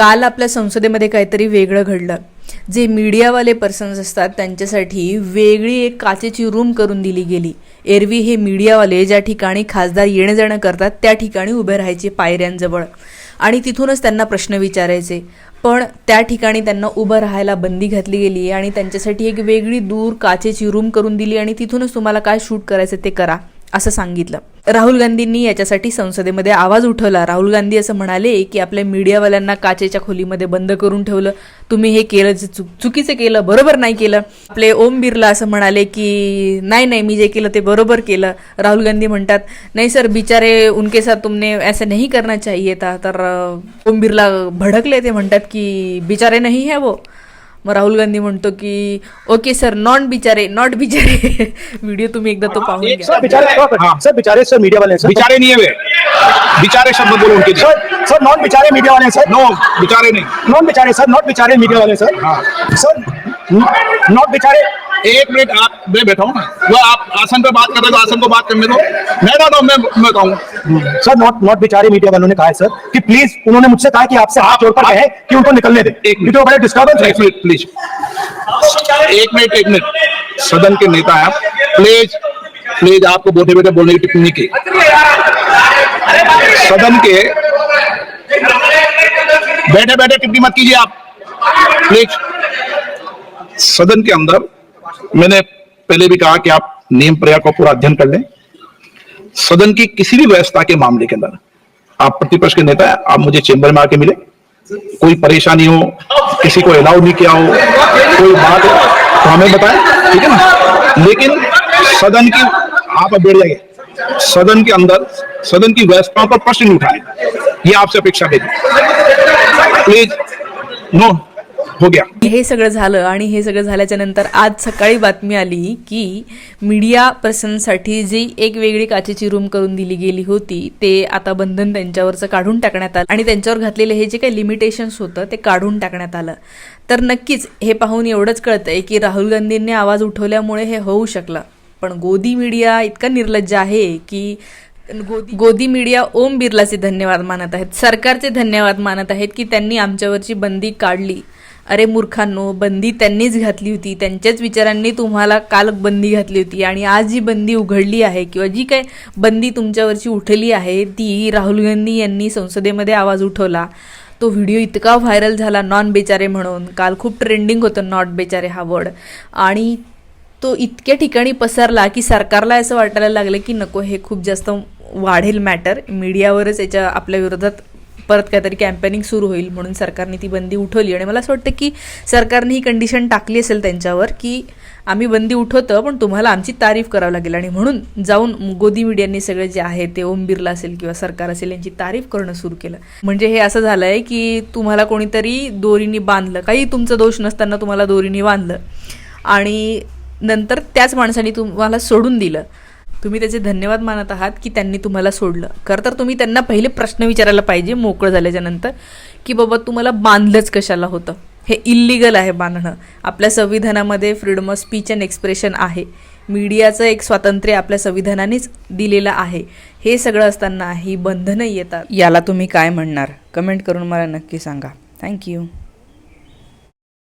काल आपल्या संसदेमध्ये काहीतरी वेगळं घडलं. जे मीडियावाले पर्सन्स असतात त्यांच्यासाठी वेगळी एक काचेची रूम करून दिली गेली. एरवी हे मीडियावाले ज्या ठिकाणी खासदार येणं जाणं करतात त्या ठिकाणी उभे राहायचे पायऱ्यांजवळ. आणि तिथूनच त्यांना प्रश्न विचारायचे. पण त्या ठिकाणी त्यांना उभं राहायला बंदी घातली गेली आणि त्यांच्यासाठी एक वेगळी दूर काचेची रूम करून दिली आणि तिथूनच तुम्हाला काय शूट करायचं ते करा. असं सांगितलं. राहुल गांधींनी याच्यासाठी संसदेमध्ये आवाज उठवला. राहुल गांधी असं म्हणाले की आपल्या मीडियावाल्यांना काचेच्या खोलीमध्ये बंद करून ठेवलं. तुम्ही हे केलं चुक चुकीचं केलं बरोबर नाही केलं. आपले ओम बिर्ला असं म्हणाले की नाही नाही मी जे केलं ते बरोबर केलं. राहुल गांधी म्हणतात नाही सर बिचारे उनके साथ तुमने ऐसे नाही करना चाहिए था. तर ओम बिर्ला भडकले. ते म्हणतात की बिचारे नाही है वो. मग राहुल गांधी म्हणतो की ओके सर नॉट बिचारे नॉट बिचारे. व्हिडिओ तुम्ही एकदा तो पाहून घ्या. सर बेचारे हाँ। सर बेचारे सर मीडिया वाले हैं, सर. बिचारे नहीं है वे. बिचारे शब्द बोलो उनके लिए सर सर नॉन बेचारे मीडिया वाले हैं, सर. नो बिचारे नहीं. नॉन बेचारे सर नॉट बेचारे मीडिया वाले हैं, सर हाँ। सर नॉट बेचारे एक मिनट आप मैं बैठा हूँ ना। वो आप आसन पे बात कर रहे हो आसन को बात करने दो। मैं ना मैं कहूँ। सर नॉट नॉट बेचारे मीडिया वालों ने कहा है सर कि प्लीज़ उन्होंने मुझसे कहा कि आपसे हाथ जोड़कर कहे कि उनको निकलने दे। एक मिनट। बड़े डिस्टर्बेंस है एक मिनट प्लीज़ एक मिनट एक मिनट। सदन के नेता हैं आप। प्लीज़ प्लीज़ आपको बोलते बैठे बोलने की टिप्पणी की। सदन के बैठे बैठे टिप्पणी मत कीजिए आप। प्लीज़ सदन के अंदर मैंने पहले भी कहा कि आप नियम प्रया का पूरा अध्ययन कर लें। सदन की किसी भी व्यवस्था के मामले के अंदर आप प्रतिपक्ष के नेता हैं, आप मुझे चेंबर में आके मिले। कोई परेशानी हो, किसी को अलाउ नहीं किया हो, कोई बात तो हमें बताएँ, ठीक है ना? लेकिन सदन की, आप अब बैठ जाइए सदन के अंदर, सदन की व्यवस्थाओं पर प्रश्न उठाए। ये आपसे अपेक्षा है। प्लीज़ नो हो गया. हे सगळं झालं आणि हे सगळं झाल्याच्यानंतर आज सकाळी बातमी आली की मीडिया पर्सनसाठी जी एक वेगळी काचेची रूम करून दिली गेली होती ते आता बंधन त्यांच्यावरचं काढून टाकण्यात आलं आणि त्यांच्यावर घातलेले हे जे काही लिमिटेशन्स होतं ते काढून टाकण्यात आलं. तर नक्कीच हे पाहून एवढंच कळतंय की राहुल गांधींनी आवाज उठवल्यामुळे हे होऊ शकलं. पण गोदी मीडिया इतका निर्लज्ज आहे की गोदी गोदी मीडिया ओम बिर्लाचे धन्यवाद मानत आहेत. सरकारचे धन्यवाद मानत आहेत की त्यांनी आमच्यावरची बंदी काढली. अरे मूर्खांनो बंदी त्यांनीच घातली होती. त्यांच्याच विचारांनी तुम्हाला काल बंदी घातली होती. आणि आज जी बंदी उघडली आहे किंवा जी काय बंदी तुमच्यावरची उठली आहे ती राहुल गांधी यांनी संसदेमध्ये आवाज उठवला. तो व्हिडिओ इतका व्हायरल झाला नॉन बेचारे म्हणून. काल खूप ट्रेंडिंग होतं नॉट बेचारे हा वर्ड आणि तो इतक्या ठिकाणी पसरला की सरकारला असं वाटायला लागलं की नको हे खूप जास्त वाढेल मॅटर मीडियावरच याच्या आपल्या विरोधात परत काहीतरी कॅम्पेनिंग सुरू होईल म्हणून सरकारने ती बंदी उठवली. आणि मला असं वाटतं की सरकारने ही कंडिशन टाकली असेल त्यांच्यावर की आम्ही बंदी उठवतो पण तुम्हाला आमची तारीफ करावी लागेल. आणि म्हणून जाऊन गोदी मीडियांनी सगळे जे आहे ते ओम बिर्ला असेल किंवा सरकार असेल यांची तारीफ करणं सुरू केलं. म्हणजे हे असं झालं आहे की तुम्हाला कोणीतरी दोरीने बांधलं. काही तुमचा दोष नसताना तुम्हाला दोरीने बांधलं. आणि नंतर त्याच माणसाने तुम्हाला सोडून दिलं. तुम्ही त्याचे धन्यवाद मानत आहात की त्यांनी तुम्हाला सोडलं. खरं तर तुम्ही त्यांना पहिले प्रश्न विचारायला पाहिजे मोकळं झाल्याच्यानंतर की बाबा तुम्हाला बांधलंच कशाला होतं? हे इल्लिगल आहे बांधणं. आपल्या संविधानामध्ये freedom of speech and expression आहे. मीडियाचं एक स्वातंत्र्य आपल्या संविधानानेच दिलेलं आहे. हे सगळं असताना ही बंधनं येतात. याला तुम्ही काय म्हणणार? कमेंट करून मला नक्की सांगा. थँक्यू